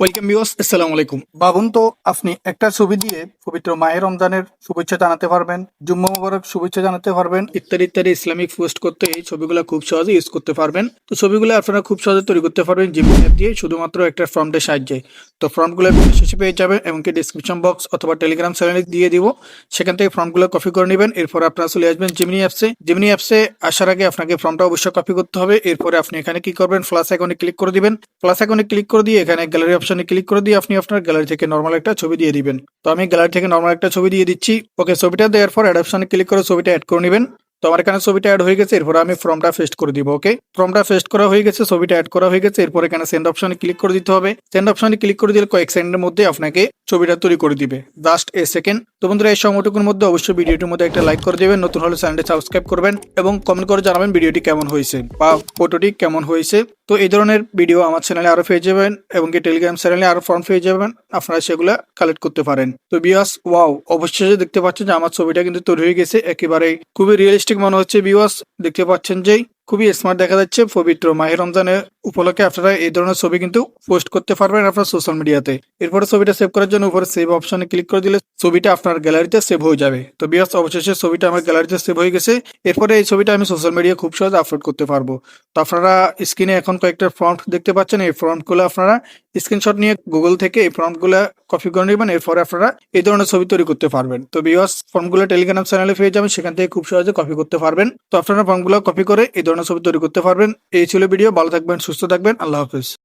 Welcome viewers আসসালামু আলাইকুম ভাবুন তো আপনি একটা ছবি দিয়ে পবিত্র মায়ের রমজানের শুভেচ্ছা জানাতে পারবেন জুম্মা মুবারক শুভেচ্ছা জানাতে পারবেন। ইত্যাদি ইত্যাদি ইসলামিক পোস্ট করতে এই ছবিগুলো খুব সহজে ইউজ করতে পারবেন। তো ছবিগুলো আপনারা খুব সহজে তৈরি করতে পারবেন জিমেল অ্যাপ দিয়ে শুধুমাত্র একটা ফর্মটের সাহায্যে। তো ফর্মগুলো শেষে পেয়ে যাবেন এমনকি ডিসক্রিপশন বক্স অথবা টেলিগ্রাম চ্যানেলে দিয়ে দিব। সেখান থেকে ফর্মগুলো কপি করে নেবেন এরপর আপনারা চলে আসবেন জিমিনি অ্যাপসে জিমিনি অ্যাপসে আসার আগে আপনাকে ফর্মটা অবশ্যই কপি করতে হবে। এরপরে আপনি এখানে কি করবেন প্লাস আইকনে ক্লিক করে দিবেন। প্লাস আইকনে ক্লিক করে দিয়ে এখানে গ্যালারি অপশনে ক্লিক করে দিয়ে আপনি আপনার গ্যালারি থেকে নর্মাল একটা ছবি দিয়ে দিবেন। তো আমি গ্যালারি থেকে নর্মাল একটা ছবি দিয়ে দিচ্ছি। ওকে ছবিটা দেওয়ার পর অ্যাড অপশনে ক্লিক করে ছবিটা অ্যাড করে নেবেন। তো আমার এখানে ছবিটা অ্যাড হয়ে গেছে, এরপর আমি ফর্মটা ফেস্ট করে দিব ওকে ফর্মটা ফেস্ট করা হয়ে গেছে, ছবিটা অ্যাড করা হয়ে গেছে, এরপর এখানে সেন্ড অপশনে ক্লিক করে দিতে হবে। সেন্ড অপশনে ক্লিক করে দিলে কয়েক সেকেন্ডের মধ্যে আপনাকে ছবিটা তৈরি করে দিবে। জাস্ট এ সেকেন্ড তো বন্ধুরা, এই সময়টুকুর মধ্যে অবশ্যই ভিডিওটির মধ্যে একটা লাইক করে দেবেন, নতুন হলে চ্যানেলটি সাবস্ক্রাইব করবেন এবং কমেন্ট করে জানাবেন ভিডিওটি কেমন হয়েছে বা ফটোটি কেমন হয়েছে। তো এই ধরনের ভিডিও আমার চ্যানেলে আরও পেয়ে যাবেন এবং কি টেলিগ্রাম চ্যানেলে আরও ফর্ম পেয়ে যাবেন, আপনারা সেগুলো কালেক্ট করতে পারেন। তো বিয়াস ওয়াও অবশ্যই দেখতে পাচ্ছেন যে আমার ছবিটা কিন্তু তৈরি হয়ে গেছে, একেবারে খুবই রিয়েলিস্টিক মনে হচ্ছে বিওয়াস দেখতে পাচ্ছেন যে খুবই স্মার্ট দেখা যাচ্ছে পবিত্র মাহের রমজানের উপলক্ষে আপনারা এই ধরনের ছবি কিন্তু পোস্ট করতে পারবেন আপনার সোশ্যাল মিডিয়াতে এরপরে ছবিটা সেভ করার জন্য উপরে সেভ অপশনে ক্লিক করে দিলে ছবিটা আপনার গ্যালারিতে সেভ হয়ে যাবে। তো বিয়াস অবশেষে ছবিটা আমার গ্যালারিতে সেভ হয়ে গেছে। এরপরে এই ছবিটা আমি সোশ্যাল মিডিয়া খুব সহজে আপলোড করতে পারব। তো আপনারা স্ক্রিনে এখন কয়েকটা ফ্রন্ট দেখতে পাচ্ছেন। এই ফ্রন্টগুলো আপনারা স্ক্রিনশট নিয়ে গুগল থেকে এই ফর্মগুলো কপি করে নেবেন। এরপরে আপনারা এই ধরনের ছবি তৈরি করতে পারবেন। তো বিওয়াস ফর্মগুলো টেলিগ্রাম চ্যানেলে পেয়ে যাবেন। সেখান থেকে খুব সহজে কপি করতে পারবেন। তো আপনারা ফর্মগুলো কপি করে এই ধরনের ছবি তৈরি করতে পারবেন। এই ছিল ভিডিও। ভালো থাকবেন সুস্থ থাকবেন। আল্লাহ হাফিজ।